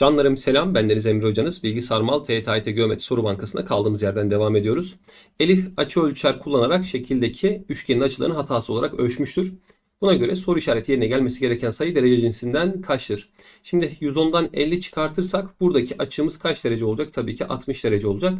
Canlarım selam. Bendeniz Emre Hocanız. Bilgi Sarmal TYT Geometri Soru Bankası'na kaldığımız yerden devam ediyoruz. Elif açı ölçer kullanarak şekildeki üçgenin açılarını hatası olarak ölçmüştür. Buna göre soru işareti yerine gelmesi gereken sayı derece cinsinden kaçtır? Şimdi 110'dan 50 çıkartırsak buradaki açımız kaç derece olacak? Tabii ki 60 derece olacak.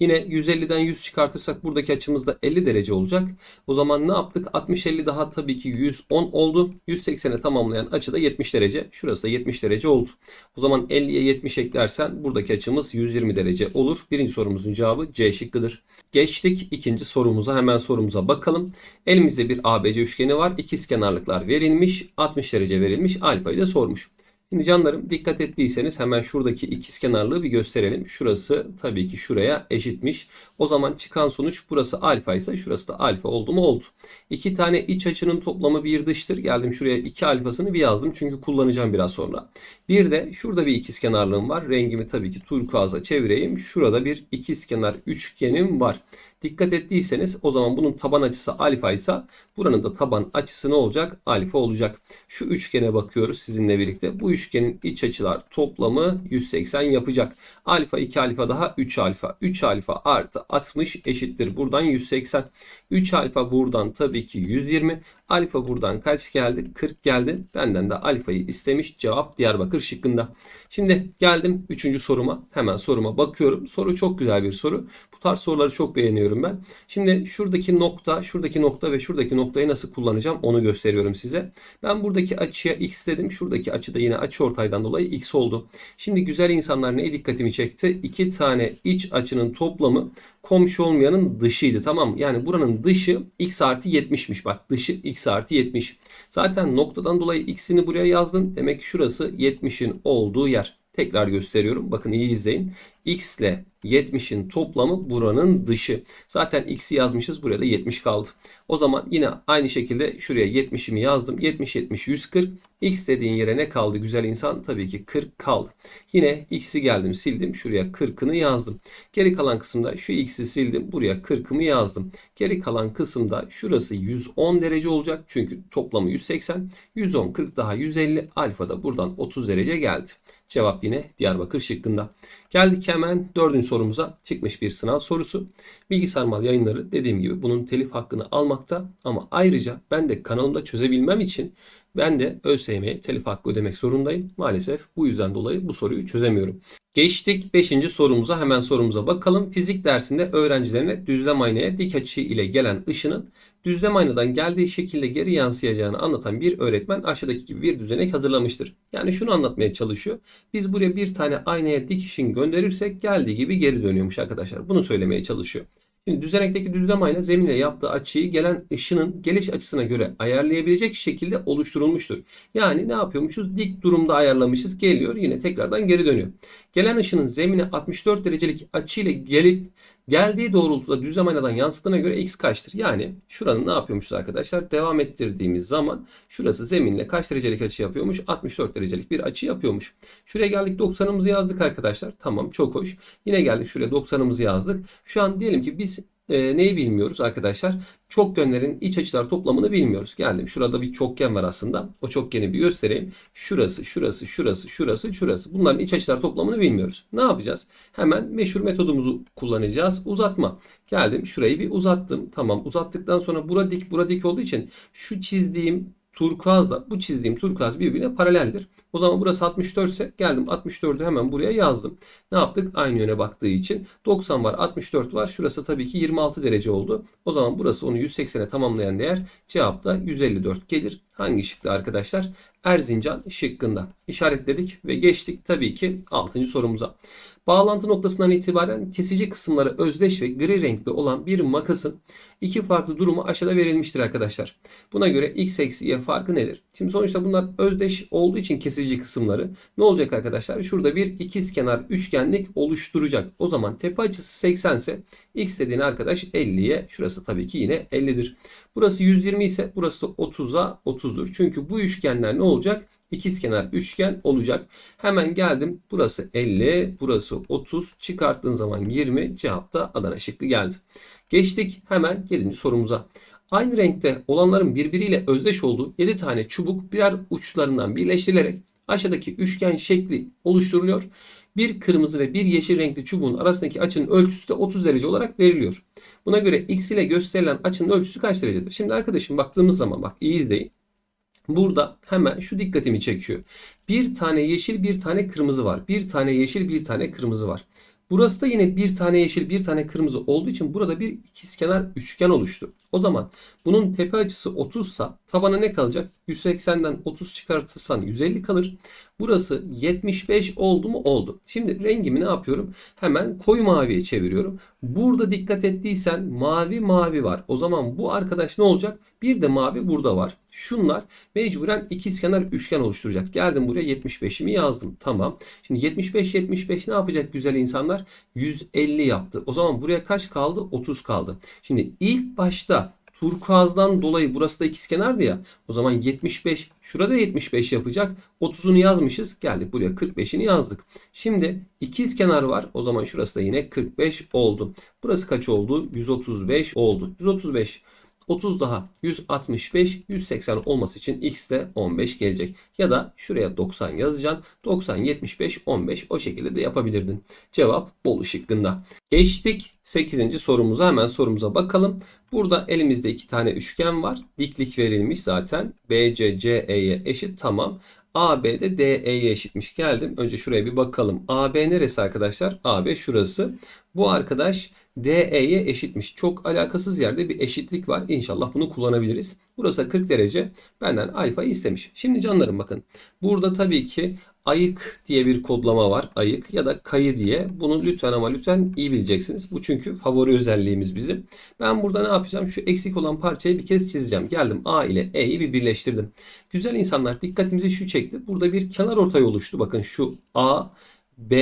Yine 150'den 100 çıkartırsak buradaki açımız da 50 derece olacak. O zaman ne yaptık? 60-50 daha tabii ki 110 oldu. 180'e tamamlayan açı da 70 derece. Şurası da 70 derece oldu. O zaman 50'ye 70 eklersen buradaki açımız 120 derece olur. Birinci sorumuzun cevabı C şıkkıdır. Geçtik ikinci sorumuza. Hemen sorumuza bakalım. Elimizde bir ABC üçgeni var. İkiz kenarlıklar verilmiş. 60 derece verilmiş. Alfayı da sormuş. Şimdi canlarım dikkat ettiyseniz hemen şuradaki ikiz kenarlığı bir gösterelim. Şurası tabii ki şuraya eşitmiş. O zaman çıkan sonuç burası alfa ise şurası da alfa oldu mu oldu. İki tane iç açının toplamı bir dıştır. Geldim şuraya iki alfasını bir yazdım çünkü kullanacağım biraz sonra. Bir de şurada bir ikiz kenarlığım var. Rengimi tabii ki turkuaza çevireyim. Şurada bir ikiz kenar üçgenim var. Dikkat ettiyseniz o zaman bunun taban açısı alfa ise buranın da taban açısı ne olacak? Alfa olacak. Şu üçgene bakıyoruz sizinle birlikte. Bu üçgenin iç açılar toplamı 180 yapacak. Alfa 2 alfa daha 3 alfa. 3 alfa artı 60 eşittir. Buradan 180. 3 alfa buradan tabii ki 120. Alfa buradan kaç geldi? 40 geldi. Benden de alfayı istemiş. Cevap Diyarbakır şıkkında. Şimdi geldim 3. soruma. Hemen soruma bakıyorum. Soru çok güzel bir soru. Bu tarz soruları çok beğeniyorum ben. Şimdi şuradaki nokta, şuradaki nokta ve şuradaki noktayı nasıl kullanacağım onu gösteriyorum size. Ben buradaki açıya x dedim. Şuradaki açı da yine açı ortaydan dolayı x oldu. Şimdi güzel insanlar neye dikkatimi çekti? İki tane iç açının toplamı komşu olmayanın dışıydı tamam mı? Yani buranın dışı x artı 70'miş bak dışı x artı 70. Zaten noktadan dolayı x'ini buraya yazdın. Demek ki şurası 70'in olduğu yer. Tekrar gösteriyorum. Bakın iyi izleyin. x ile 70'in toplamı buranın dışı. Zaten x'i yazmışız. Buraya da 70 kaldı. O zaman yine aynı şekilde şuraya 70'imi yazdım. 70 70 140. X dediğin yere ne kaldı güzel insan? Tabii ki 40 kaldı. Yine x'i geldim sildim. Şuraya 40'ını yazdım. Geri kalan kısımda şu x'i sildim. Buraya 40'ımı yazdım. Geri kalan kısımda şurası 110 derece olacak. Çünkü toplamı 180. 110 40 daha 150. Alfa da buradan 30 derece geldi. Cevap yine Diyarbakır şıkkında. Geldik hemen dördüncü sorumuza. Çıkmış bir sınav sorusu. Bilgisayar mal yayınları dediğim gibi bunun telif hakkını almakta ama ayrıca ben de kanalımda çözebilmem için ben de ÖSYM'ye telif hakkı ödemek zorundayım. Maalesef bu yüzden dolayı bu soruyu çözemiyorum. Geçtik 5. sorumuza hemen sorumuza bakalım. Fizik dersinde öğrencilerine düzlem aynaya dik açı ile gelen ışının düzlem aynadan geldiği şekilde geri yansıyacağını anlatan bir öğretmen aşağıdaki gibi bir düzenek hazırlamıştır. Yani şunu anlatmaya çalışıyor. Biz buraya bir tane aynaya dik ışın gönderirsek geldiği gibi geri dönüyormuş arkadaşlar. Bunu söylemeye çalışıyor. Şimdi düzenekteki düzlem ayna zeminle yaptığı açıyı gelen ışının geliş açısına göre ayarlayabilecek şekilde oluşturulmuştur. Yani ne yapıyormuşuz? Dik durumda ayarlamışız. Geliyor yine tekrardan geri dönüyor. Gelen ışının zemine 64 derecelik açıyla gelip geldiği doğrultuda düzlem aynadan yansıttığına göre x kaçtır? Yani şuranın ne yapıyormuşuz arkadaşlar? Devam ettirdiğimiz zaman şurası zeminle kaç derecelik açı yapıyormuş? 64 derecelik bir açı yapıyormuş. Şuraya geldik 90'ımızı yazdık arkadaşlar. Tamam çok hoş. Yine geldik şuraya 90'ımızı yazdık. Şu an diyelim ki biz e, neyi bilmiyoruz arkadaşlar? Çokgenlerin iç açılar toplamını bilmiyoruz. Geldim. Şurada bir çokgen var aslında. O çokgeni bir göstereyim. Şurası, şurası, şurası, şurası, şurası. Bunların iç açılar toplamını bilmiyoruz. Ne yapacağız? Hemen meşhur metodumuzu kullanacağız. Uzatma. Geldim. Şurayı bir uzattım. Tamam. Uzattıktan sonra bura dik, bura dik olduğu için şu çizdiğim turkuazla bu çizdiğim turkuaz birbirine paraleldir. O zaman burası 64 ise geldim 64'ü hemen buraya yazdım. Ne yaptık? Aynı yöne baktığı için 90 var 64 var. Şurası tabii ki 26 derece oldu. O zaman burası onu 180'e tamamlayan değer cevap da 154 gelir. Hangi şıkta arkadaşlar? Erzincan şıkkında. İşaretledik ve geçtik tabii ki 6. sorumuza. Bağlantı noktasından itibaren kesici kısımları özdeş ve gri renkli olan bir makasın iki farklı durumu aşağıda verilmiştir arkadaşlar. Buna göre x eksi y farkı nedir? Şimdi sonuçta bunlar özdeş olduğu için kesici kısımları ne olacak arkadaşlar? Şurada bir ikiz kenar üçgenlik oluşturacak. O zaman tepe açısı 80 ise x dediğin arkadaş 50'ye şurası tabii ki yine 50'dir. Burası 120 ise burası da 30'a 30'dur. Çünkü bu üçgenler ne olacak? ikizkenar üçgen olacak. Hemen geldim. Burası 50, burası 30. Çıkarttığın zaman 20. Cevap da Adana şıkkı geldi. Geçtik hemen 7. sorumuza. Aynı renkte olanların birbiriyle özdeş olduğu 7 tane çubuk birer uçlarından birleştirilerek aşağıdaki üçgen şekli oluşturuluyor. Bir kırmızı ve bir yeşil renkli çubuğun arasındaki açının ölçüsü de 30 derece olarak veriliyor. Buna göre x ile gösterilen açının ölçüsü kaç derecedir? Şimdi arkadaşım baktığımız zaman bak iyi izleyin. Burada hemen şu dikkatimi çekiyor. Bir tane yeşil bir tane kırmızı var. Bir tane yeşil bir tane kırmızı var. Burası da yine bir tane yeşil bir tane kırmızı olduğu için burada bir ikizkenar üçgen oluştu. O zaman bunun tepe açısı 30 sa tabana ne kalacak? 180'den 30 çıkartırsan 150 kalır. Burası 75 oldu mu? Oldu. Şimdi rengimi ne yapıyorum? Hemen koyu maviye çeviriyorum. Burada dikkat ettiysen mavi mavi var. O zaman bu arkadaş ne olacak? Bir de mavi burada var. Şunlar mecburen ikizkenar üçgen oluşturacak. Geldim buraya 75'imi yazdım. Tamam. Şimdi 75 75 ne yapacak güzel insanlar? 150 yaptı. O zaman buraya kaç kaldı? 30 kaldı. Şimdi ilk başta turkuazdan dolayı burası da ikizkenardı ya. O zaman 75 şurada 75 yapacak. 30'unu yazmışız. Geldik buraya 45'ini yazdık. Şimdi ikizkenar var. O zaman şurası da yine 45 oldu. Burası kaç oldu? 135 oldu. 135 30 daha 165, 180 olması için x de 15 gelecek. Ya da şuraya 90 yazacaksın. 90, 75, 15 o şekilde de yapabilirdin. Cevap Bolu şıkkında. Geçtik 8. sorumuza hemen sorumuza bakalım. Burada elimizde iki tane üçgen var. Diklik verilmiş zaten. BC CE'ye eşit tamam. AB de DE'ye eşitmiş. Geldim. Önce şuraya bir bakalım. AB neresi arkadaşlar? AB şurası. Bu arkadaş DE'ye eşitmiş. Çok alakasız yerde bir eşitlik var. İnşallah bunu kullanabiliriz. Burası 40 derece. Benden alfayı istemiş. Şimdi canlarım bakın. Burada tabii ki ayık diye bir kodlama var. Ayık ya da kayı diye. Bunu lütfen ama lütfen iyi bileceksiniz. Bu çünkü favori özelliğimiz bizim. Ben burada ne yapacağım? Şu eksik olan parçayı bir kez çizeceğim. Geldim A ile E'yi bir birleştirdim. Güzel insanlar dikkatimizi şu çekti. Burada bir kenar ortay oluştu. Bakın şu A B,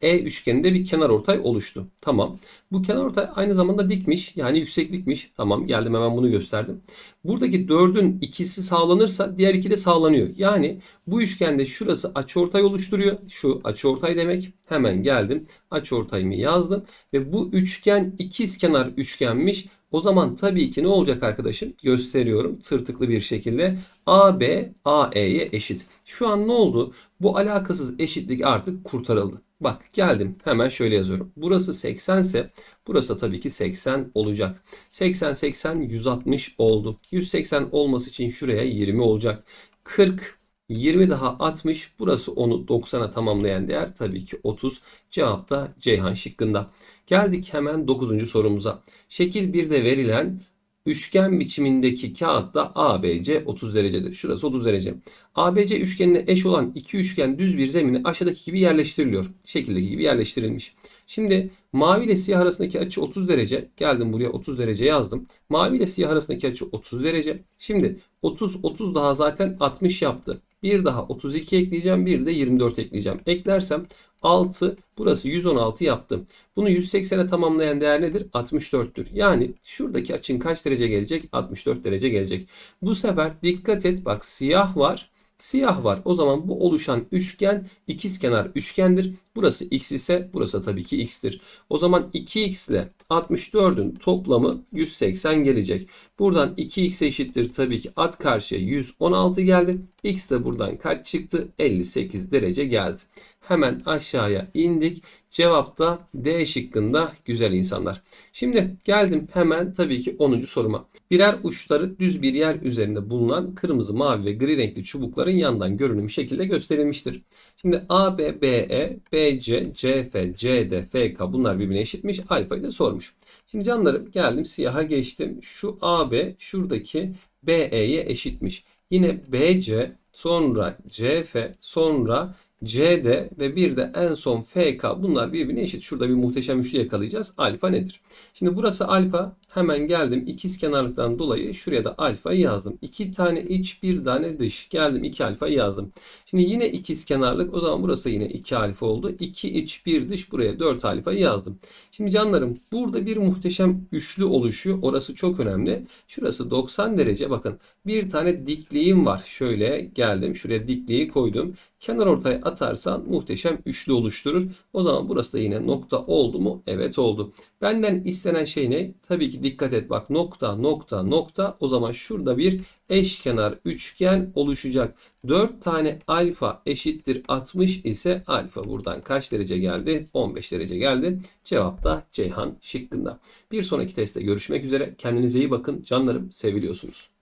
E üçgeninde bir kenar ortay oluştu. Tamam. Bu kenar ortay aynı zamanda dikmiş. Yani yükseklikmiş. Tamam geldim hemen bunu gösterdim. Buradaki dördün ikisi sağlanırsa diğer iki de sağlanıyor. Yani bu üçgende şurası açıortay oluşturuyor. Şu açıortay demek. Hemen geldim. Açıortayımı yazdım. Ve bu üçgen ikizkenar üçgenmiş. O zaman tabii ki ne olacak arkadaşım? Gösteriyorum tırtıklı bir şekilde. AB AE'ye eşit. Şu an ne oldu? Bu alakasız eşitlik artık kurtarıldı. Bak geldim hemen şöyle yazıyorum. Burası 80 ise burası tabii ki 80 olacak. 80 80 160 oldu. 180 olması için şuraya 20 olacak. 40 20 daha 60 burası onu 90'a tamamlayan değer tabii ki 30. Cevap da Ceyhan şıkkında. Geldik hemen 9. sorumuza. Şekil 1'de verilen üçgen biçimindeki kağıtta ABC 30 derecedir. Şurası 30 derece. ABC üçgenine eş olan iki üçgen düz bir zemine aşağıdaki gibi yerleştiriliyor. Şekildeki gibi yerleştirilmiş. Şimdi mavi ile siyah arasındaki açı 30 derece. Geldim buraya 30 derece yazdım. Mavi ile siyah arasındaki açı 30 derece. Şimdi 30 30 daha zaten 60 yaptı. Bir daha 32 ekleyeceğim. Bir de 24 ekleyeceğim. Eklersem 6 burası 116 yaptım. Bunu 180'e tamamlayan değer nedir? 64'tür. Yani şuradaki açın kaç derece gelecek? 64 derece gelecek. Bu sefer dikkat et bak siyah var. Siyah var. O zaman bu oluşan üçgen ikizkenar üçgendir. Burası x ise burası tabii ki x'tir. O zaman 2x ile 64'ün toplamı 180 gelecek. Buradan 2x eşittir tabii ki at karşıya 116 geldi. x de buradan kaç çıktı? 58 derece geldi. Hemen aşağıya indik. Cevap da D şıkkında güzel insanlar. Şimdi geldim hemen tabii ki 10. soruma. Birer uçları düz bir yer üzerinde bulunan kırmızı, mavi ve gri renkli çubukların yandan görünüm şekilde gösterilmiştir. Şimdi A, B, B, E, B, C, C, F, C, D, F, K bunlar birbirine eşitmiş. Alfayı da sormuş. Şimdi canlarım geldim siyaha geçtim. Şu AB şuradaki BE'ye eşitmiş. Yine BC sonra CF sonra CD ve bir de en son FK bunlar birbirine eşit. Şurada bir muhteşem üçlü yakalayacağız. Alfa nedir? Şimdi burası alfa. Hemen geldim. İkiz kenarlıktan dolayı şuraya da alfayı yazdım. İki tane iç bir tane dış. Geldim iki alfayı yazdım. Şimdi yine ikiz kenarlık. O zaman burası yine iki alfa oldu. İki iç bir dış buraya dört alfayı yazdım. Şimdi canlarım burada bir muhteşem üçlü oluşuyor. Orası çok önemli. Şurası 90 derece. Bakın bir tane dikliğim var. Şöyle geldim. Şuraya dikliği koydum. Kenar ortaya atarsan muhteşem üçlü oluşturur. O zaman burası da yine nokta oldu mu? Evet oldu. Benden istenen şey ne? Tabii ki dikkat et bak nokta nokta nokta. O zaman şurada bir eşkenar üçgen oluşacak. 4 tane alfa eşittir 60 ise alfa buradan kaç derece geldi? 15 derece geldi. Cevap da Ceyhan şıkkında. Bir sonraki testte görüşmek üzere. Kendinize iyi bakın. Canlarım seviliyorsunuz.